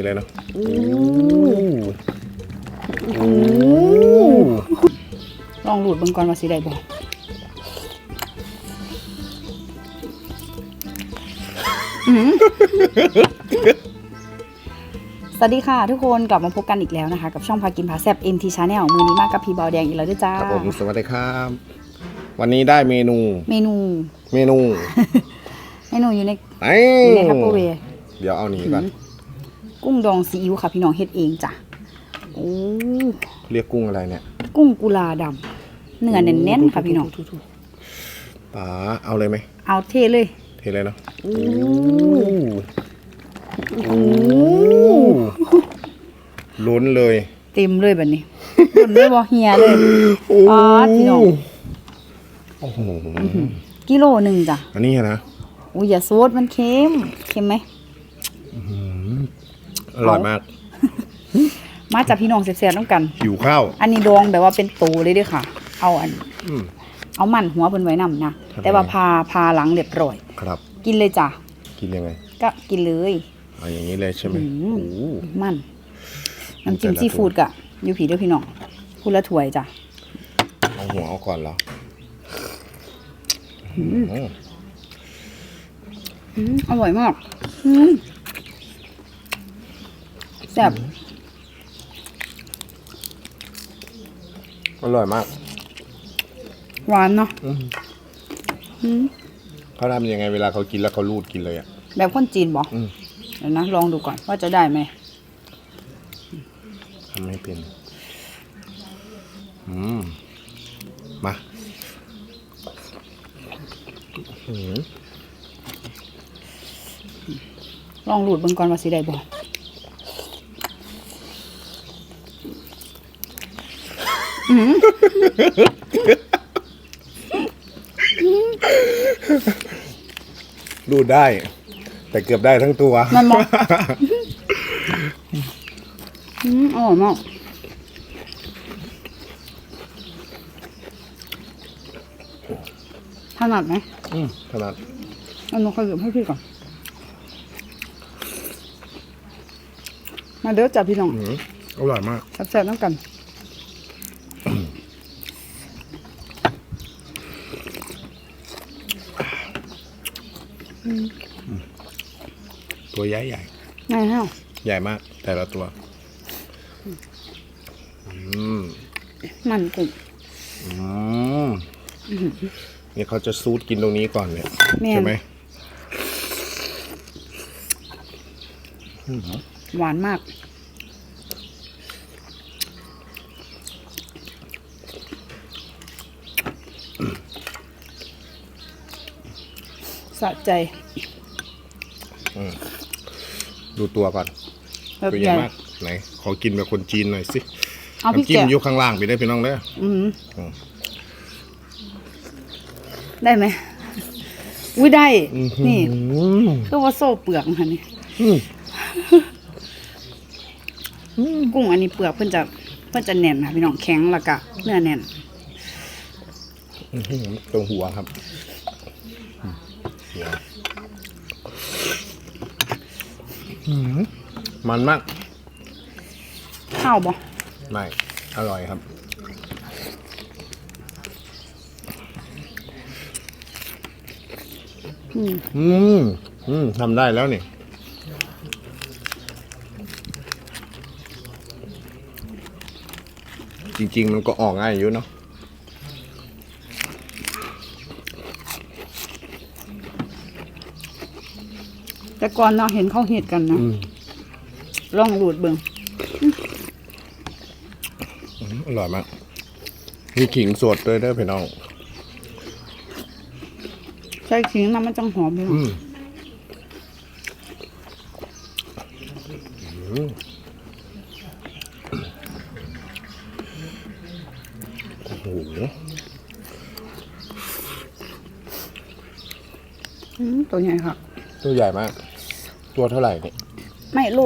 ห็นเลยเนาะอู้โอ้ลองหลุดเบิ่งก่อนว่าสิได้บ่อื้อหือสวัสดีค่ะ ทุกคนกลับมาพบกันอีกแล้วนะคะ กับช่องพากินพาแซบ MT Channel มือนี้มากกับพี่เบาแดงอีกแล้วด้วยจ้าครับผมสวัสดีครับ วันนี้ได้เมนู เมนู เมนู เมนูอยู่ในไอ้อยู่ในทัพเปอร์เวร์เดี๋ยวเอานี้ก่อน กุ้งดองซีอิ๊วค่ะ พี่น้องเฮ็ดเองจ้ะโอ้เรียกกุ้งอะไรเนี่ยกุ้งกุลาดำเนื้อแน่นๆค่ะพี่น้องป๋าเอาเลยไหมเอาเทเลย เทเลยเนาะโอ้โอ้ลุ้นเลย เต็มเลยแบบนี้ตุนเลยบ่เฮียเลยโอ้อ๋อพี่น้องโอ้โหกิโลหนึ่งจ้ะ อันนี้นะอุ้ยอย่าโซดมันเค็ม เค็มไหม อร่อยมาก มาจากพี่น้องแซ่บๆต้องกัน หิวข้าว อันนี้ดองแบบว่าเป็นตูเลยเด้วยค่ะ เอาอัน อืม เอามันหัวเพิ่นไว้นำนะทำไม แต่ว่าพาพาหลังเรียบร้อย ครับ กินเลยจ้ะกินยังไงก็กินเลย เอาอย่างนี้เลยใช่ไหมอืม โอ้มันน้ำจิ้มแต่ละซีฟู้ดกะอยู่ผีเด้อพี่น้องพูดละถ้วยจ้ะเอาหัวเอาก่อนเหรออืมอืมอร่อยมากอืม แซ่บอร่อยมากหวานเนาะอืมอืมเขาทำยังไงเวลาเขากินแล้วเขารูดกินเลยอะ แบบคนจีนบอกอืม เดี๋ยวนะลองดูก่อนว่าจะได้ไหมทำไม่เป็น อืม มาอืมลองหลุดเบิ่งก่อนว่าสิได้บอก รูดได้ แต่เกือบได้ทั้งตัวมันบอกอืมอร่อยมากถนัดไหมอืมขนาดเอาหนูขยับให้พี่ก่อน มาเด้อจับพี่น้อง อืมอร่อยมาก แซ่บๆน้ำกัน ตัวใหญ่ใหญ่ง่ายแห้วใหญ่มาก แต่ละตัว อืมมันกุ้งอืมนี่เขาจะซูดกินตรงนี้ก่อนเนี่ยแม่นใช่ไหมหวานมาก สะใจ ดูตัวก่อนแบบตัวใหใหญ่ญ่มากไหนขอกินแบบคนจีนหน่อยสิเอาพี่น้ำจิ้มแกะอยู่ข้างล่างไปได้พี่น้องเด้ออืมอืม ได้ไหมอุ้ยได้อื้อหือนี่คือว่าโซ่เปลือกค่ะนี่อืมกุ้งอันนี้เปลือกเพื่อนจะเพื่อนจะแน่นค่ะพี่น้องแข็งแล้วก็เนื้อแน่นอื้อหือตรงหัวครับหัวอื้อหือ มันมากข้าวบ่ไม่อร่อยครับ อืม อืมอืมทำได้แล้วนี่จริง ๆ มันก็ออกง่ายอยู่เนาะ แต่ก่อนเนาะเห็นเขาเห็ดกันนะอืมลองหลุดเบิ่งอร่อยมาก มีขิงสดด้วยเด้อพี่น้อง ใส่ขิงน้ำมันจังหอมพี่น้องอืมอืมโอ้โหอืมตัวใหญ่ค่ะ ตัวใหญ่มาก ตัวเท่าไหร่เนี่ยไม่โล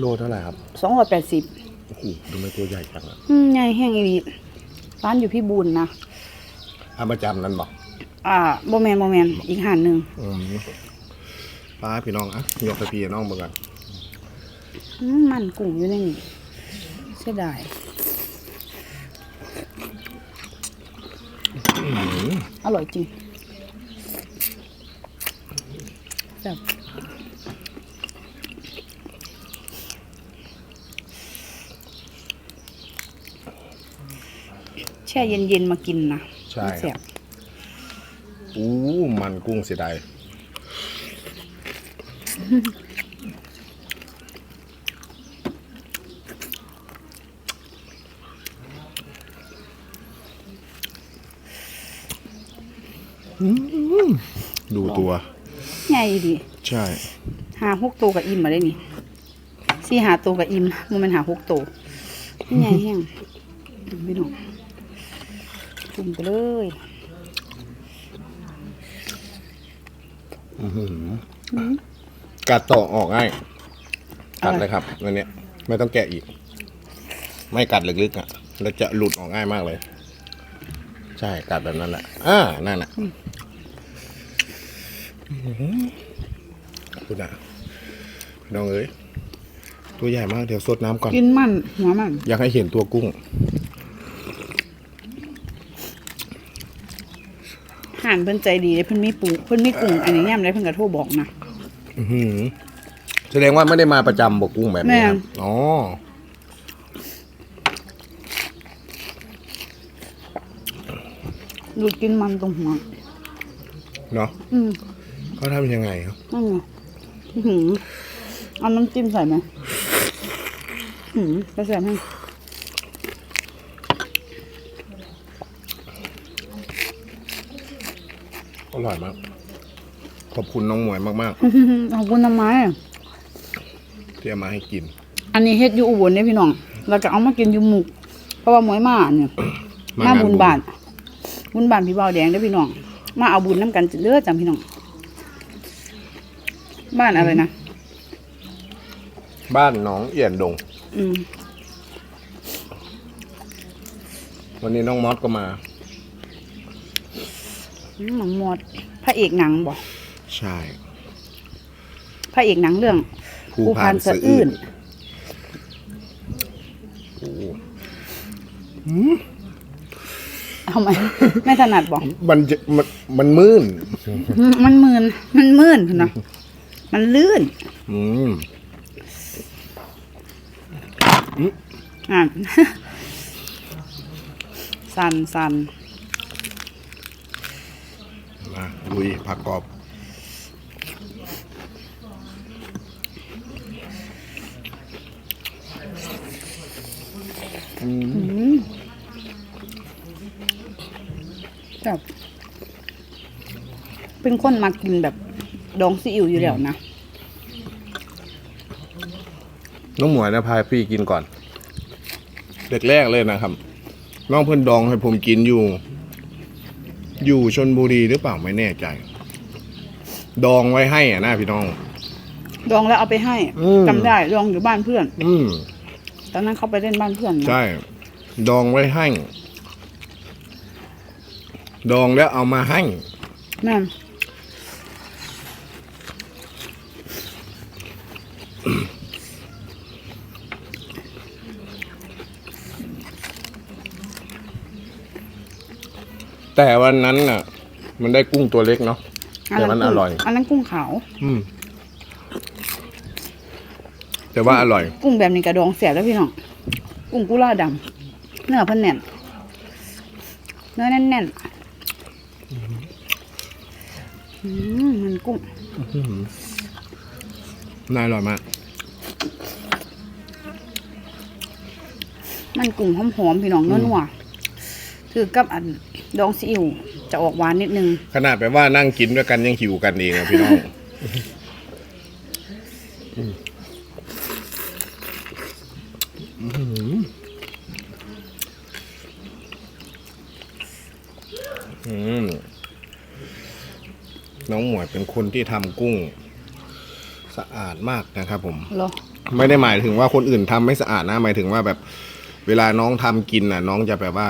โลเท่าไหร่ครับสองร้อยแปดสิบโอ้โหทำไมตัวใหญ่จังอะอืมใหญ่แห้งอีหลีร้านอยู่พี่บุญนะเอาประจำนั่นบอกอ่าโบแมนโบแมนอีกหันหนึ่งอืมป้าพี่น้องอะยกไปพี่น้องเบิ่งกันอืมมันกุ้งอยู่ในนี่เสียดายอร่อยจริงแบบ ช่เย็นๆมากินนะใช่มันแซ่บอู้มันกุ้งเสียดายอืมดูตัวใหญ่ดี ใช่ หาหกตัวกับอิ่มมาได้นี่สี่หาตัวกับอิ่มมันมันหาหกตัวนี่ไงแห้งพี่น้อง จุ่มไปเลยกัดต่อออกง่ายกัดเลยครับอันเนี้ยไม่ต้องแกะอีก ไม่กัดลึกๆอะแล้วจะหลุดออกง่ายมากเลย ใช่กัดแบบนั้นแหละอ่านั่นน่ะอื้อหือคุณอะน้องเอ้ยตัวใหญ่มากเดี๋ยวสดน้ำก่อน กินมันหัวมัน อยากให้เห็นตัวกุ้งานเพิ่นใจดีเลยเพิ่นมีปูเพิ่นมีกุ้งอันนี้ย่ำได้เพิ่นกระโทรบอกนะ อื้อหือแสดงว่าไม่ได้มาประจำบอกกุ้งแบบนี้ครับแม่ อ๋อดูดกินมันตรงหัวเนาะอืมเขาทำยังไงครับนั่นไงอื้อหือเอาน้ำจิ้มใส่ไหมหืมจะใส่ให้อ ร่อยมาก ขอบคุณน้องหมวยมากอื้อหือขอบคุณทำไมๆ ที่เอามาให้กิน อันนี้เฮ็ดอยู่อุบลเนี่ยพี่น้องเราจะเอามากินอยู่หมุก เพราะว่าหมวยมาเนี่ย มามางานบุบุญญบาทบุญบาทพี่เบาแดงเด้อพี่น้อง มาเอาบุญน้ำกันเด้อจำพี่น้อง บ้านอะไรนะบ้านหน้องเอี่ยนดง อืมวันนี้น้องมอสก็มา หนังหมดพระเอกหนังบ่ใช่ พระเอกหนังเรื่องภูภูพาพานนสะสะอื้อื้นนโอ้โหทำไมไม่ถนัดบ่มันจะมันมันมื่น มันมืนมันมื่นพุ่นนะมันลื่น อืมอ่านสันสัน มาลุยผักกรอบแบบเป็นคนมากินแบบดองซีอิ๊วอยู่แล้วนะน้องหมวยนะพายพี่กินก่อน เด็กแรกเลยนะครับ น้องเพิ่นดองให้ผมกินอยู่ อยู่ชนบุรีหรือเปล่าไม่แน่ใจ ดองไว้ให้อะนะพี่น้อง ดองแล้วเอาไปให้อืม จำได้ดองอยู่บ้านเพื่อน อืม ตอนนั้นเขาไปเล่นบ้านเพื่อนนะใช่ ดองไว้ให้ ดองแล้วเอามาให้ นั่น แต่วันนั้นน่ะ มันได้กุ้งตัวเล็กเนาะ แต่มันอร่อย อันนั้นกุ้งขาว อืม แต่ว่าอร่อย กุ้งแบบนี้กระดองเสียแล้วพี่น้อง กุ้งกุลาดำเนื้อเพันแน่น เนื้อแน่นๆอืมมันกุ้งน่าอร่อยมาก มันกุ้งหอมๆพี่น้องนัวๆคือกับอัน ดองซีอิ๊วจะออกหวานนิดนึง ขนาดแบบว่านั่งกินด้วยกันยังหิวกันเองอะพี่น้อง อืมน้องหมวยเป็นคนที่ทำกุ้ง สะอาดมากนะครับผม เหรอ ไม่ได้หมายถึงว่าคนอื่นทำไม่สะอาดนะ หมายถึงว่าแบบ เวลาน้องทำกินน่ะ น้องจะแบบว่า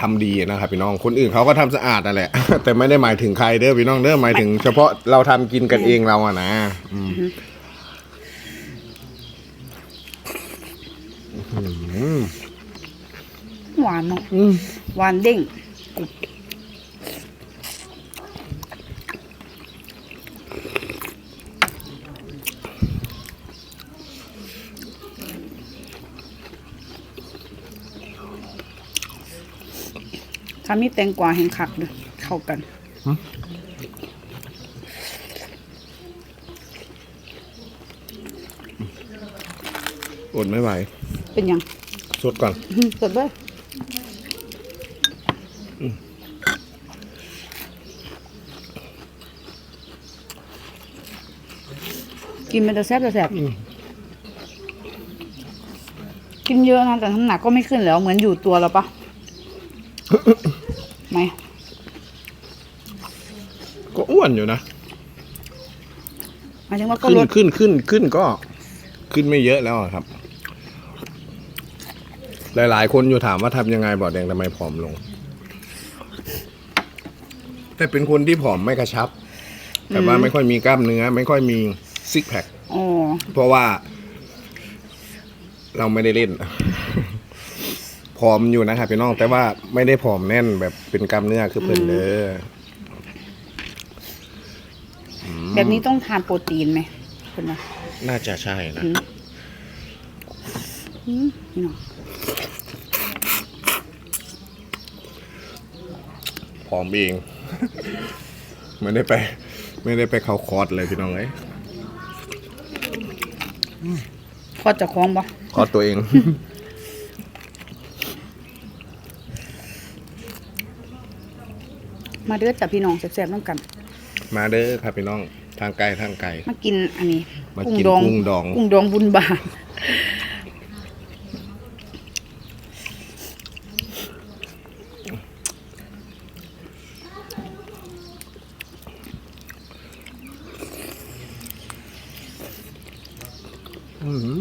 ทำดีนะครับพี่น้องคนอื่นเขาก็ทำสะอาดนั่นแหละ แต่ไม่ได้หมายถึงใครเด้อพี่น้องเด้อหมายถึง เฉพาะเราทำกินกันเองเราอะนะอืมอืมหวานเนาะอืมหวานเด้งกรุบ ถ้ามีแตงกวาแห้งคักเลยเข้ากันอดไม่ไหว เป็นยังสดก่อนอื้อสดเลยกินมันจะแซ่บจะแซ่บกินเยอะนะแต่น้ำหนักก็ไม่ขึ้นแล้ว เหมือนอยู่ตัวแล้วปะ ไหม ก็อ้วนอยู่นะหมายถึงว่าก็ขึ้นลดขึ้นขึ้นขึ้นก็ ขึ้นไม่เยอะแล้วอะครับ หลายๆ คนอยู่ถามว่าทำยังไงบอดแดงทำไมผอมลง แต่เป็นคนที่ผอมไม่กระชับ แต่ว่าไม่ค่อยมีกล้ามเนื้อ ไม่ค่อยมีซิกแพคอ๋อเพราะว่า เราไม่ได้เล่น ผอมอยู่นะครับพี่น้องแต่ว่าไม่ได้ผอมแน่นแบบเป็นกล้ามเนื้อคือเพิ่นเด้อ แบบนี้ต้องทานโปรตีนไหมคุณนะน่าจะใช่นะอืมอืมนี่เนาะผอมเองไม่ได้ไป ไม่ได้ไปเข้าคอร์สเลยพี่น้องเอ้ยพอจะคล้องปะคอร์สตัวเองมาเด้อจับพี่น้องแซ่บๆน้ำกัน มาเด้อครับพี่น้อง ทางไกลทางไกล มากินอันนี้มากินกุ้งดองกุ้งดองบุญบาทอื้อหือ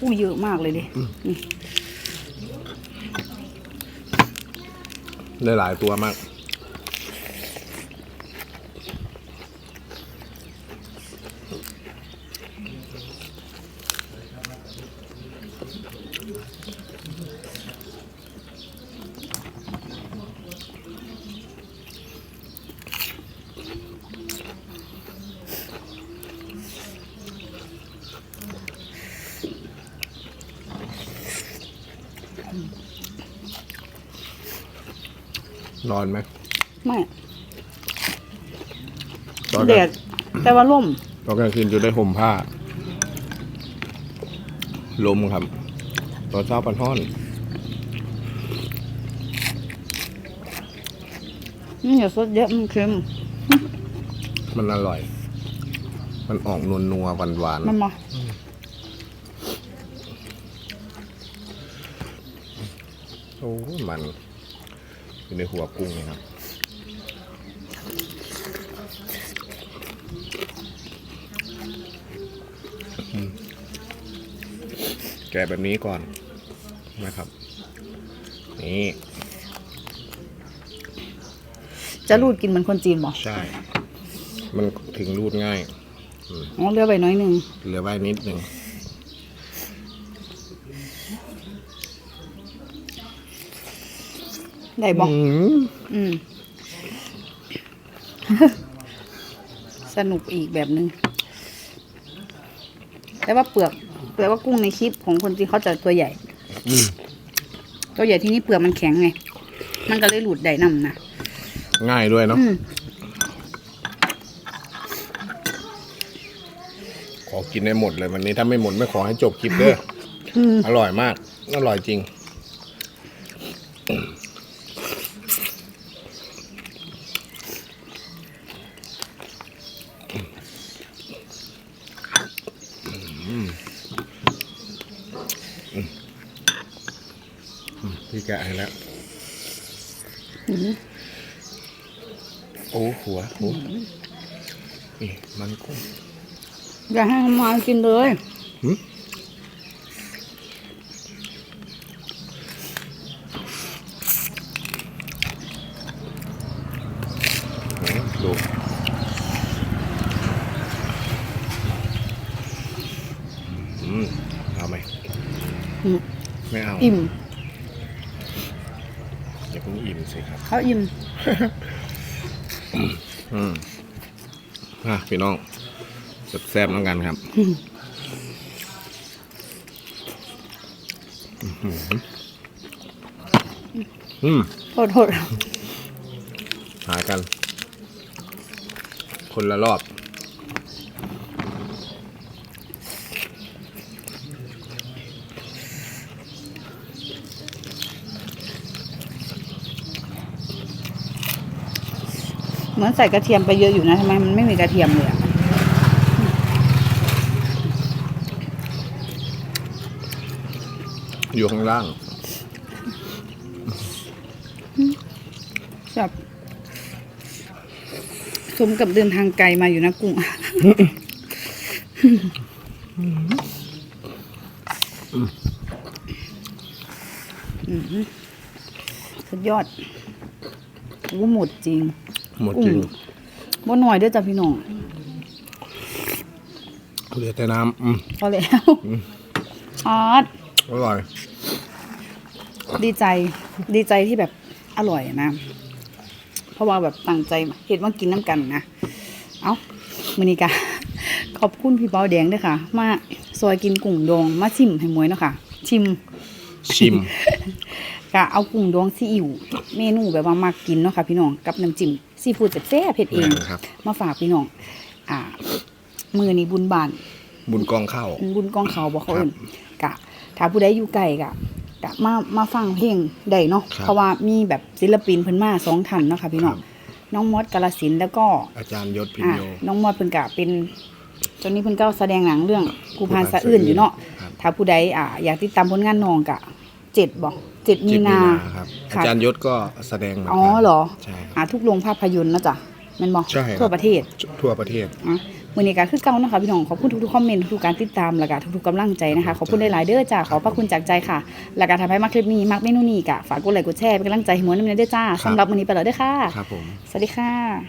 กุ้งเยอะมากเลยดินี่ได้หลายตัวมาก นอนไหมไม่ตอนกแดลางดแต่ว่าล่มตอนกลางคืนจะได้ห่มผ้า ลมครับ ตอนเช้าปันท่อนอืมอย่าสดเยอะมันเค็มมันอร่อย มันออกนวลนัวหวานหวานมันมาๆโอ้ยมันอยู่ในหัวกุ้งนี่ครับ อืม แกะแบบนี้ก่อนนะครับ นี่จะรูดกินเหมือนคนจีนบอกใช่ มันถึงรูดง่ายอ๋อเลือกไปน้อยหนึ่งเหลือไว้นิดหนึ่งได้บอกอืมอืมสนุกอีกแบบหนึง แต่ว่าเปลือก แต่ว่ากุ้งในคลิปของคนจีนเขาจะตัวใหญ่ อืมตัวใหญ่ที่นี่เปลือกมันแข็งไง มันก็เลยหลุดได้นำนะง่ายด้วยเนาะอืมขอกินให้หมดเลยวันนี้ถ้าไม่หมดไม่ขอให้จบคลิปเด้ออืมอร่อยมาก อร่อยจริง พี่แกะให้แล้ว โอ้หัวหัว นี่มันกุ้งอย่าให้มันมากินเลยหึดูอืมไหมอืมไม่เอาอิ่มอย่าเพิ่งอิ่มสิครับเขาอิ่ม อืมอะ พี่น้องแซ่บๆน้องกันครับอืมอืมโทษโทษหากัน คนละรอบ เหมือนใส่กระเทียมไปเยอะอยู่นะทำไมมันไม่มีกระเทียมเลยอะอยู่ข้างล่างแบบสมกับเดินทางไกลมาอยู่นะกุ้งอืมสุดยอดว่าหมดจริง หมดจริงอืมบ่หน่อยเด้อจ้ะพี่น้องเหลือแต่น้ำอืมพอแล้วอาร์ตอร่อย ดีใจ ดีใจที่แบบอร่อยนะ เพราะว่าแบบตั้งใจเห็นว่ากินน้ำกันนะ เอามือนี้กะขอบคุณพี่เปาแดงด้วยค่ะ มาซอยกินกุ้งดองมาชิมให้หมวยเนาะค่ะ ชิม ชิม กะเอากุ้งดองซีอิ๊วเมนูแบบว่ามักกินเนาะค่ะ พี่น้องกับน้ำจิ้ม ซีฟู้ดแซ่บๆเผ็ดเอง ครับ มาฝากพี่น้อง อ่า มือนี้บุญบาน บุญกองข้าว บุญกองเขาบอกเขาเอิ้นกะ ถ้าผู้ใดอยู่ไกลกะกะมามาฟังเพลงได้เนาะครับเพราะว่ามีแบบศิลปินเพิ่นมาสองท่านเนาะค่ะพี่น้องครับ น้องมอดกาลสินธุ์แล้วก็อาจารย์ยศพินอ่าโยน้องมอดเพิ่นกะเป็นตอนนี้เพิ่นก็แสดงหนังเรื่องกูพานสะอื่นอยู่เนาะ ครับ ถ้าผู้ใดอ่าอยากติดตามผลงานน้องกะเจ็ดบอก เจ็ดมีจิตนา ครับอาค่ะ จารย์ยศก็แสดงมืนกันอ๋อเหรอใช่ครับอ่าทุกโรงภาพยนตร์นะจ๊ะแมันบอกใช่ครับ ทั่วประเทศ ทั่วประเทศ อะมือนี้ก็คือเก่านะคะพี่น้องขอบคุณทุกๆคอมเมนต์ทุกๆการติดตามแล้วก็ทุกๆกำลังใจนะคะขอบคุณหลายๆเด้อจ้าขอบพระคุณจากใจค่ะ แล้วก็ทำให้มักคลิปนี้มักเมนูนี้กะฝากกดไลค์กดแชร์เป็นกำลังใจให้หมวยน้ำเนยเด้อจ้าครับ สำหรับมือนี้ไปแล้วเด้อค่ะ ครับผม สวัสดีค่ะ